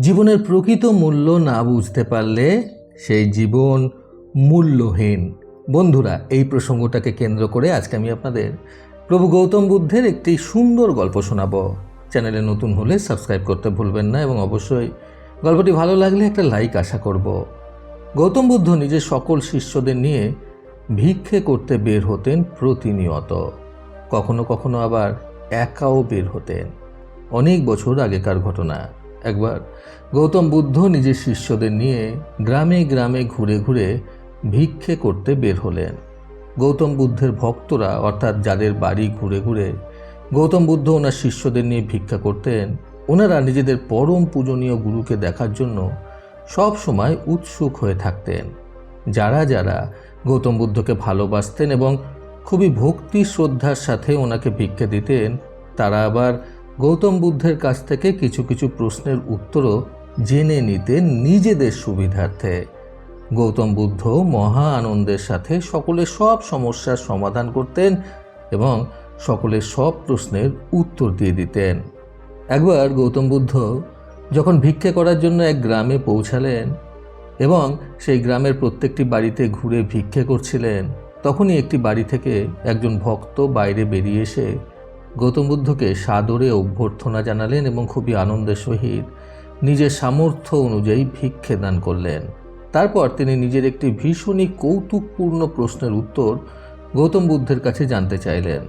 জীবনের প্রকৃত মূল্য না বুঝতে পারলে সেই জীবন মূল্যহীন। বন্ধুরা, এই প্রসঙ্গটাকে কেন্দ্র করে আজকে আমি আপনাদের প্রভু গৌতম বুদ্ধের একটি সুন্দর গল্প শোনাব। চ্যানেলে নতুন হলে সাবস্ক্রাইব করতে ভুলবেন না এবং অবশ্যই গল্পটি ভালো লাগলে একটা লাইক আশা করব। গৌতম বুদ্ধ নিজের সকল শিষ্যদের নিয়ে ভিক্ষে করতে বের হতেন প্রতিনিয়ত। কখনো কখনো আবার একাও বের হতেন। অনেক বছর আগেকার ঘটনা। একবার গৌতম বুদ্ধ নিজের শিষ্যদের নিয়ে গ্রামে গ্রামে ঘুরে ঘুরে ভিক্ষে করতে বের হলেন। গৌতম বুদ্ধের ভক্তরা, অর্থাৎ যাদের বাড়ি ঘুরে ঘুরে গৌতম বুদ্ধ ওনার শিষ্যদের নিয়ে ভিক্ষা করতেন, ওনারা নিজেদের পরম পূজনীয় গুরুকে দেখার জন্য সব সময় উৎসুক হয়ে থাকতেন। যারা যারা গৌতম বুদ্ধকে ভালোবাসতেন এবং খুবই ভক্তি শ্রদ্ধার সাথে ওনাকে ভিক্ষা দিতেন, তারা আবার গৌতম বুদ্ধের কাছ থেকে কিছু কিছু প্রশ্নের উত্তরও জেনে নিতেন নিজেদের সুবিধার্থে। গৌতম বুদ্ধ মহা আনন্দের সাথে সকলের সব সমস্যার সমাধান করতেন এবং সকলের সব প্রশ্নের উত্তর দিয়ে দিতেন। একবার গৌতম বুদ্ধ যখন ভিক্ষে করার জন্য এক গ্রামে পৌঁছালেন এবং সেই গ্রামের প্রত্যেকটি বাড়িতে ঘুরে ভিক্ষে করছিলেন, তখনই একটি বাড়ি থেকে একজন ভক্ত বাইরে বেরিয়ে এসে গৌতম বুদ্ধকে সাদরে অভ্যর্থনা জানালেন এবং খুবই আনন্দের সহিত নিজের সামর্থ্য অনুযায়ী ভিক্ষে দান করলেন। তারপর তিনি নিজের একটি ভীষণই কৌতুকপূর্ণ প্রশ্নের উত্তর গৌতম বুদ্ধের কাছে জানতে চাইলেন।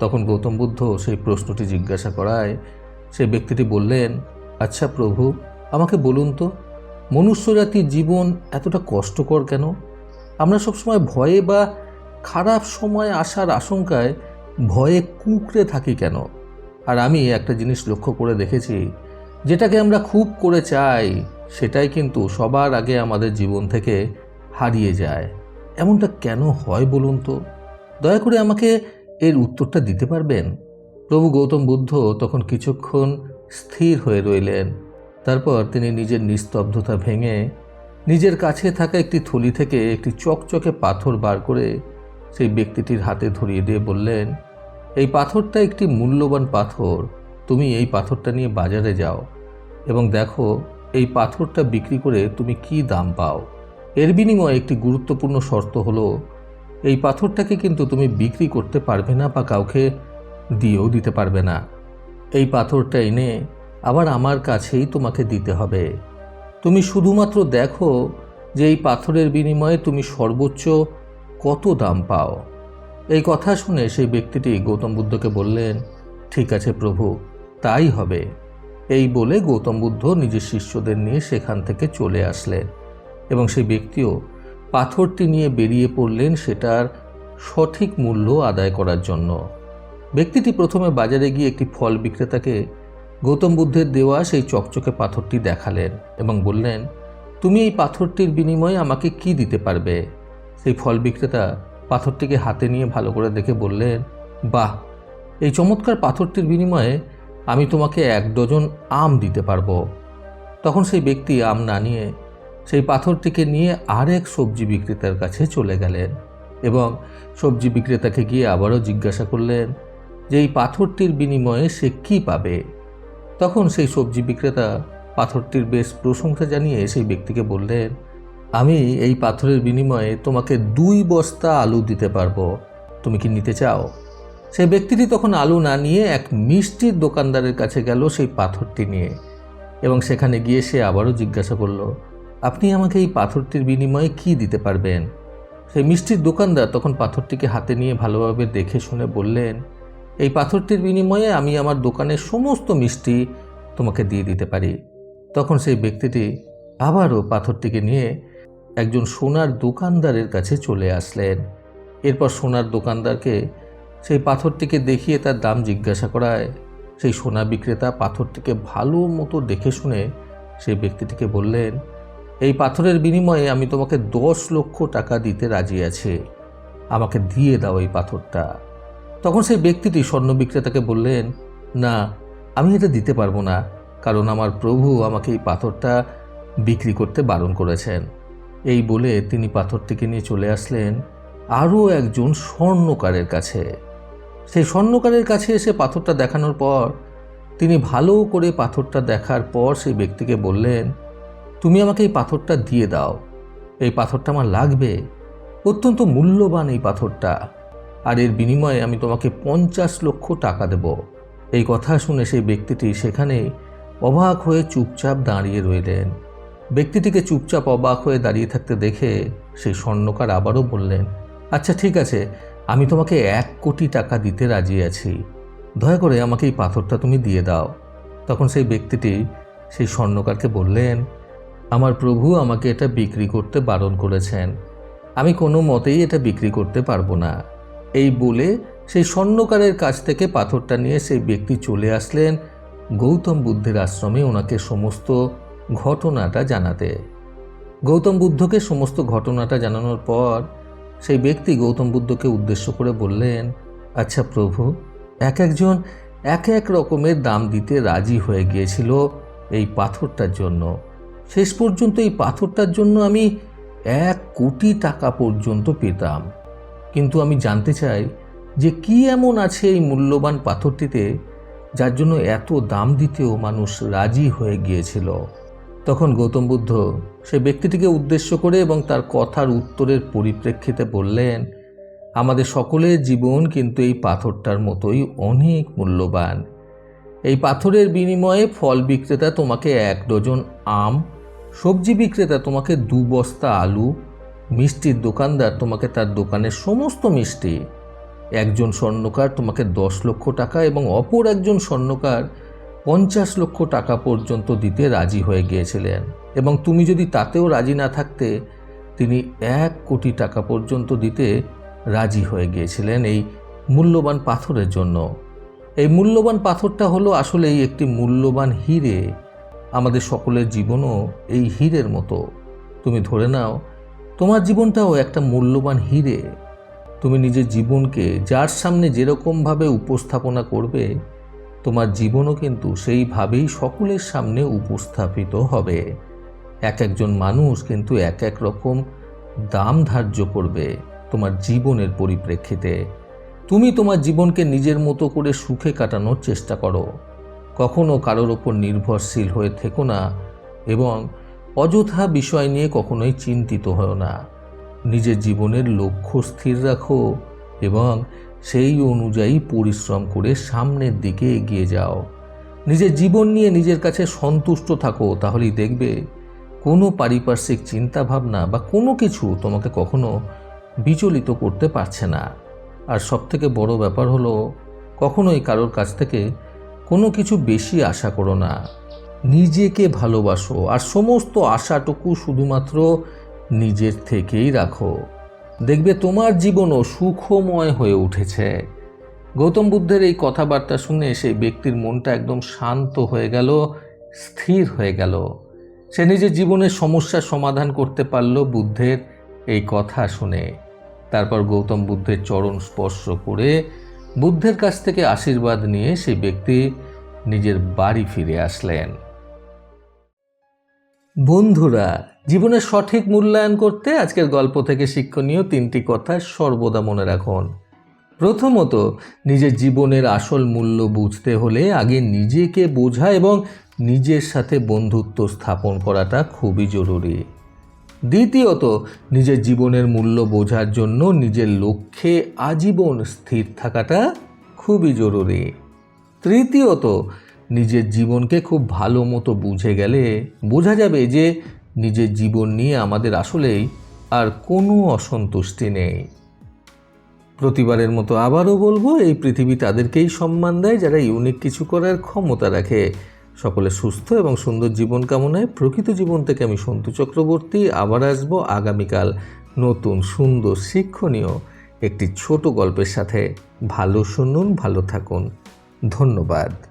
তখন গৌতম বুদ্ধ সেই প্রশ্নটি জিজ্ঞাসা করায় সেই ব্যক্তিটি বললেন আচ্ছা প্রভু, আমাকে বলুন তো মনুষ্যজাতির জীবন এতটা কষ্টকর কেন? আমরা সবসময় ভয়ে বা খারাপ সময় আসার আশঙ্কায় ভয়ে কুঁকড়ে থাকি কেন? আর আমি একটা জিনিস লক্ষ্য করে দেখেছি, যেটাকে আমরা খুব করে চাই, সেটাই কিন্তু সবার আগে আমাদের জীবন থেকে হারিয়ে যায়। এমনটা কেন হয় বলুন তো? দয়া করে আমাকে এর উত্তরটা দিতে পারবেন? প্রভু গৌতম বুদ্ধ তখন কিছুক্ষণ স্থির হয়ে রইলেন। তারপর তিনি নিজের নিস্তব্ধতা ভেঙে নিজের কাছে থাকা একটি থলি থেকে একটি চকচকে পাথর বার করে সেই ব্যক্তিটির হাতে ধরিয়ে দিয়ে বললেন এই পাথরটা একটি মূল্যবান পাথর। তুমি এই পাথরটা নিয়ে বাজারে যাও এবং দেখো এই পাথরটা বিক্রি করে তুমি কি দাম পাও। এর বিনিময়ে একটি গুরুত্বপূর্ণ শর্ত হলো, এই পাথরটাকে কিন্তু তুমি বিক্রি করতে পারবে না বা কাউকে দিয়েও দিতে পারবে না। এই পাথরটা এনে আবার আমার কাছেই তোমাকে দিতে হবে। তুমি শুধুমাত্র দেখো যে এই পাথরের বিনিময়ে তুমি সর্বোচ্চ কত দাম পাও। এই কথা শুনে সেই ব্যক্তিটি গৌতম বুদ্ধকে বললেন, ঠিক আছে প্রভু, তাই হবে। এই বলে গৌতম বুদ্ধ নিজের শিষ্যদের নিয়ে সেখান থেকে চলে আসলেন এবং সেই ব্যক্তিও পাথরটি নিয়ে বেরিয়ে পড়লেন সেটার সঠিক মূল্য আদায় করার জন্য। ব্যক্তিটি প্রথমে বাজারে গিয়ে একটি ফল বিক্রেতাকে গৌতম বুদ্ধের দেওয়া সেই চকচকে পাথরটি দেখালেন এবং বললেন, তুমি এই পাথরটির বিনিময়ে আমাকে কি দিতে পারবে? সেই ফল বিক্রেতা পাথরটিকে হাতে নিয়ে ভালো করে দেখে বললেন, বাহ, এই চমৎকার পাথরটির বিনিময়ে আমি তোমাকে এক ডজন আম দিতে পারব। তখন সেই ব্যক্তি আম না নিয়ে সেই পাথরটিকে নিয়ে আরেক সবজি বিক্রেতার কাছে চলে গেলেন এবং সবজি বিক্রেতাকে গিয়ে আবারও জিজ্ঞাসা করলেন যে, এই পাথরটির বিনিময়ে সে কি পাবে? তখন সেই সবজি বিক্রেতা পাথরটির বেশ প্রশংসা জানিয়ে সেই ব্যক্তিকে বললেন আমি এই পাথরের বিনিময়ে তোমাকে দুই বস্তা আলু দিতে পারব। তুমি কি নিতে চাও? সেই ব্যক্তিটি তখন আলু না নিয়ে এক মিষ্টির দোকানদারের কাছে গেল সেই পাথরটি নিয়ে এবং সেখানে গিয়ে সে আবারও জিজ্ঞাসা করল, আপনি আমাকে এই পাথরটির বিনিময়ে কি দিতে পারবেন? সেই মিষ্টির দোকানদার তখন পাথরটিকে হাতে নিয়ে ভালোভাবে দেখে শুনে বললেন, এই পাথরটির বিনিময়ে আমি আমার দোকানের সমস্ত মিষ্টি তোমাকে দিয়ে দিতে পারি। তখন সেই ব্যক্তিটি আবারও পাথরটিকে নিয়ে একজন সোনার দোকানদারের কাছে চলে আসলেন। এরপর সোনার দোকানদারকে সেই পাথরটিকে দেখিয়ে তার দাম জিজ্ঞাসা করায়। সেই সোনা বিক্রেতা পাথরটিকে ভালো মতো দেখে শুনে সেই ব্যক্তিটিকে বললেন, এই পাথরের বিনিময়ে আমি তোমাকে দশ লক্ষ টাকা দিতে রাজি আছি। আমাকে দিয়ে দাও এই পাথরটা। তখন সেই ব্যক্তিটি স্বর্ণ বিক্রেতাকে বললেন, না, আমি এটা দিতে পারব না, কারণ আমার প্রভু আমাকে এই পাথরটা বিক্রি করতে বারণ করেছেন। এই বলে তিনি পাথরটিকে নিয়ে চলে আসলেন আরও একজন স্বর্ণকারের কাছে। সেই স্বর্ণকারের কাছে এসে পাথরটা দেখানোর পর তিনি ভালো করে পাথরটা দেখার পর সেই ব্যক্তিকে বললেন, তুমি আমাকে এই পাথরটা দিয়ে দাও। এই পাথরটা আমার লাগবে। অত্যন্ত মূল্যবান এই পাথরটা। আর এর বিনিময়ে আমি তোমাকে পঞ্চাশ লক্ষ টাকা দেব। এই কথা শুনে সেই ব্যক্তিটি সেখানে অবাক হয়ে চুপচাপ দাঁড়িয়ে রইলেন। ব্যক্তিটিকে চুপচাপ অবাক হয়ে দাঁড়িয়ে থাকতে দেখে সেই স্বর্ণকার আবারও বললেন আচ্ছা ঠিক আছে, আমি তোমাকে এক কোটি টাকা দিতে রাজি আছি। দয়া করে আমাকে এই পাথরটা তুমি দিয়ে দাও। তখন সেই ব্যক্তিটি সেই স্বর্ণকারকে বললেন, আমার প্রভু আমাকে এটা বিক্রি করতে বারণ করেছেন। আমি কোনো মতেই এটা বিক্রি করতে পারব না। এই বলে সেই স্বর্ণকারের কাছ থেকে পাথরটা নিয়ে সেই ব্যক্তি চলে আসলেন। গৌতম বুদ্ধের আশ্রমে ওনাকে সমস্ত ঘটনাটা জানাতে। গৌতম বুদ্ধকে সমস্ত ঘটনাটা জানানোর পর সেই ব্যক্তি গৌতম বুদ্ধকে উদ্দেশ্য করে বললেন আচ্ছা প্রভু, এক একজন এক এক রকমের দাম দিতে রাজি হয়ে গিয়েছিল এই পাথরটার জন্য। শেষ পর্যন্ত এই পাথরটার জন্য আমি এক কোটি টাকা পর্যন্ত পেতাম। কিন্তু আমি জানতে চাই যে কি এমন আছে এই মূল্যবান পাথরটিতে যার জন্য এত দাম দিতেও মানুষ রাজি হয়ে গিয়েছিল? তখন গৌতম বুদ্ধ সে ব্যক্তিটিকে উদ্দেশ্য করে এবং তার কথার উত্তরের পরিপ্রেক্ষিতে বললেন, আমাদের সকলের জীবন কিন্তু এই পাথরটার মতোই অনেক মূল্যবান। এই পাথরের বিনিময়ে ফল বিক্রেতা তোমাকে এক ডজন আম, সবজি বিক্রেতা তোমাকে দু বস্তা আলু, মিষ্টির দোকানদার তোমাকে তার দোকানের সমস্ত মিষ্টি, একজন স্বর্ণকার তোমাকে দশ লক্ষ টাকা এবং অপর একজন স্বর্ণকার পঞ্চাশ লক্ষ টাকা পর্যন্ত দিতে রাজি হয়ে গিয়েছিলেন। এবং তুমি যদি তাতেও রাজি না থাকতে, তিনি এক কোটি টাকা পর্যন্ত দিতে রাজি হয়ে গিয়েছিলেন এই মূল্যবান পাথরের জন্য। এই মূল্যবান পাথরটা হলো আসলেই একটি মূল্যবান হিরে। আমাদের সকলের জীবনও এই হীরের মতো। তুমি ধরে নাও, তোমার জীবনটাও একটা মূল্যবান হিরে। তুমি নিজের জীবনকে যার সামনে যেরকমভাবে উপস্থাপনা করবে তোমার জীবনও কিন্তু সেইভাবেই সকলের সামনে উপস্থাপিত হবে। এক একজন মানুষ কিন্তু এক এক রকম দাম ধার্য করবে তোমার জীবনের পরিপ্রেক্ষিতে। তুমি তোমার জীবনকে নিজের মতো করে সুখে কাটানোর চেষ্টা করো। কখনো কারোর ওপর নির্ভরশীল হয়ে থেকো না এবং অযথা বিষয় নিয়ে কখনোই চিন্তিত হও না। নিজের জীবনের লক্ষ্য স্থির রাখো এবং সেই অনুযায়ী পরিশ্রম করে সামনের দিকে এগিয়ে যাও। নিজের জীবন নিয়ে নিজের কাছে সন্তুষ্ট থাকো, তাহলেই দেখবে কোনো পারিপার্শ্বিক চিন্তাভাবনা বা কোনো কিছু তোমাকে কখনো বিচলিত করতে পারছে না। আর সবথেকে বড় ব্যাপার হলো, কখনোই কারোর কাছ থেকে কোনো কিছু বেশি আশা করো না। নিজেকে ভালোবাসো, আর সমস্ত আশাটুকু শুধুমাত্র নিজের থেকেই রাখো। দেখবে তোমার জীবনও সুখময় হয়ে উঠেছে। গৌতম বুদ্ধের এই কথাবার্তা শুনে সেই ব্যক্তির মনটা একদম শান্ত হয়ে গেল, স্থির হয়ে গেল। সে নিজের জীবনের সমস্যার সমাধান করতে পারল বুদ্ধের এই কথা শুনে। তারপর গৌতম বুদ্ধের চরণ স্পর্শ করে বুদ্ধের কাছ থেকে আশীর্বাদ নিয়ে সেই ব্যক্তি নিজের বাড়ি ফিরে আসলেন। বন্ধুরা জীবনের সঠিক মূল্যায়ন করতে আজকের গল্প থেকে শিক্ষণীয় তিনটি কথা সর্বদা মনে রাখুন। প্রথমত, নিজের জীবনের আসল মূল্য বুঝতে হলে আগে নিজেকে বোঝা এবং নিজের সাথে বন্ধুত্ব স্থাপন করাটা খুবই জরুরি। দ্বিতীয়ত, নিজের জীবনের মূল্য বোঝার জন্য নিজের লক্ষ্যে আজীবন স্থির থাকাটা খুবই জরুরি। তৃতীয়ত নিজের জীবনকে খুব ভালো মতো বুঝে গেলে বোঝা যাবে যে নিজের জীবন নিয়ে আমাদের আসলেই আর কোনো অসন্তুষ্টি নেই। প্রতিবারের মতো আবারও বলব, এই পৃথিবী তাদেরকেই সম্মান দেয় যারা ইউনিক কিছু করার ক্ষমতা রাখে। সকলে সুস্থ এবং সুন্দর জীবন কামনায় প্রকৃত জীবন থেকে আমি সন্তু চক্রবর্তী, আবার আসব আগামীকাল নতুন সুন্দর শিক্ষণীয় একটি ছোট গল্পের সাথে। ভালো শুনুন, ভালো থাকুন। ধন্যবাদ।